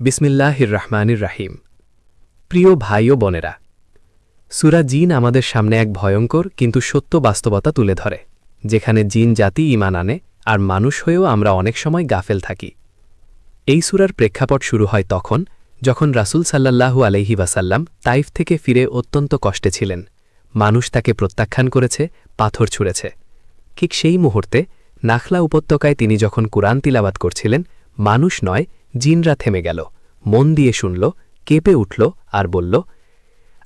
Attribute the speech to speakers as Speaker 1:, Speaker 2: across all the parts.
Speaker 1: বিসমিল্লাহির রহমানির রাহিম প্রিয় ভাই ও বোনেরা, সুরা জিন আমাদের সামনে এক ভয়ঙ্কর কিন্তু সত্য বাস্তবতা তুলে ধরে, যেখানে জিন জাতি ইমান আনে আর মানুষ হয়েও আমরা অনেক সময় গাফেল থাকি। এই সুরার প্রেক্ষাপট শুরু হয় তখন যখন রাসূল সাল্লাল্লাহু আলহি ওয়াসাল্লাম তাইফ থেকে ফিরে অত্যন্ত কষ্টে ছিলেন। মানুষ তাকে প্রত্যাখ্যান করেছে, পাথর ছুঁড়েছে। ঠিক সেই মুহূর্তে নাখলা উপত্যকায় তিনি যখন কুরআন তিলাবাত করছিলেন, মানুষ নয় জিনরা থেমে গেল, মন দিয়ে শুনল, কেঁপে উঠল আর বলল,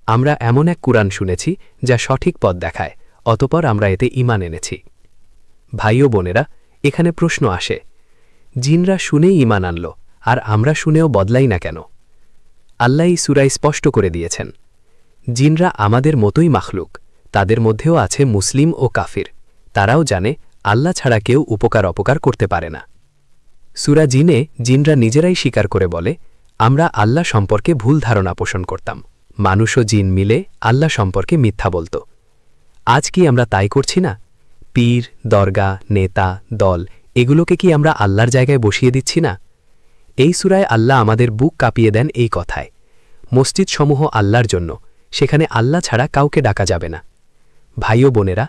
Speaker 1: আমরা এমন এক কুরআন শুনেছি যা সঠিক পথ দেখায়, অতপর আমরা এতে ইমান এনেছি। ভাই ও বোনেরা, এখানে প্রশ্ন আসে, জিনরা শুনেই ইমান আনল, আর আমরা শুনেও বদলাই না কেন? আল্লাহ সুরাই স্পষ্ট করে দিয়েছেন, জিনরা আমাদের মতোই মাখলুক, তাদের মধ্যেও আছে মুসলিম ও কাফির, তারাও জানে আল্লাহ ছাড়া কেউ উপকার অপকার করতে পারে না। সুরা জিনে জিনরা নিজেরাই স্বীকার করে বলে, আমরা আল্লাহ সম্পর্কে ভুল ধারণা পোষণ করতাম। মানুষ ও জিন মিলে আল্লাহ সম্পর্কে মিথ্যা বলত। আজ কি আমরা তাই করছি না? পীর, দরগা, নেতা, দল, এগুলোকে কি আমরা আল্লাহর জায়গায় বসিয়ে দিচ্ছি না? এই সুরায় আল্লাহ আমাদের বুক কাঁপিয়ে দেন এই কথায়। মসজিদসমূহ আল্লাহর জন্য, সেখানে আল্লাহ ছাড়া কাউকে ডাকা যাবে না। ভাই ও বোনেরা,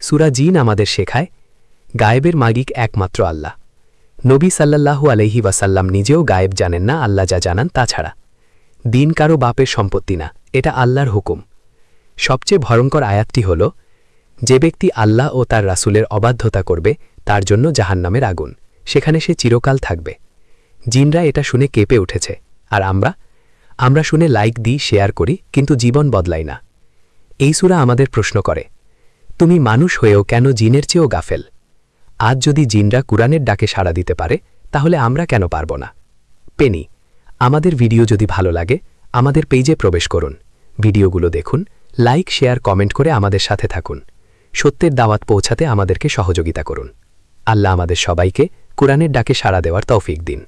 Speaker 1: সুরা জিন আমাদের শেখায়, গায়েবের মাগিক একমাত্র আল্লাহ। নবী সাল্লাল্লাহু আলহি ওয়াসাল্লাম নিজেও গায়েব জানেন না, আল্লাহ যা জানান তাছাড়া দিন কারও বাপের সম্পত্তি না, এটা আল্লাহর হুকুম। সবচেয়ে ভয়ঙ্কর আয়াতটি হল, যে ব্যক্তি আল্লাহ ও তার রাসূলের অবাধ্যতা করবে, তার জন্য জাহান্নামের আগুন। সেখানে সে চিরকাল থাকবে। জিনরা এটা শুনে কেঁপে উঠেছে। আর আমরা? আমরা শুনে লাইক দিই, শেয়ার করি, কিন্তু জীবন বদলাই না। এই সুরা আমাদের প্রশ্ন করে, তুমি মানুষ হয়েও কেন জিনের চেয়েও গাফেল? আজ যদি জিনরা কুরআনের ডাকে সাড়া দিতে পারে, তাহলে আমরা কেন পারব না? পেনি, আমাদের ভিডিও যদি ভালো লাগে, আমাদের পেজে প্রবেশ করুন। ভিডিওগুলো দেখুন, লাইক, শেয়ার, কমেন্ট করে আমাদের সাথে থাকুন। সত্যের দাওয়াত পৌঁছাতে আমাদেরকে সহযোগিতা করুন। আল্লাহ আমাদের সবাইকে কোরআনের ডাকে সাড়া দেওয়ার তৌফিক দিন।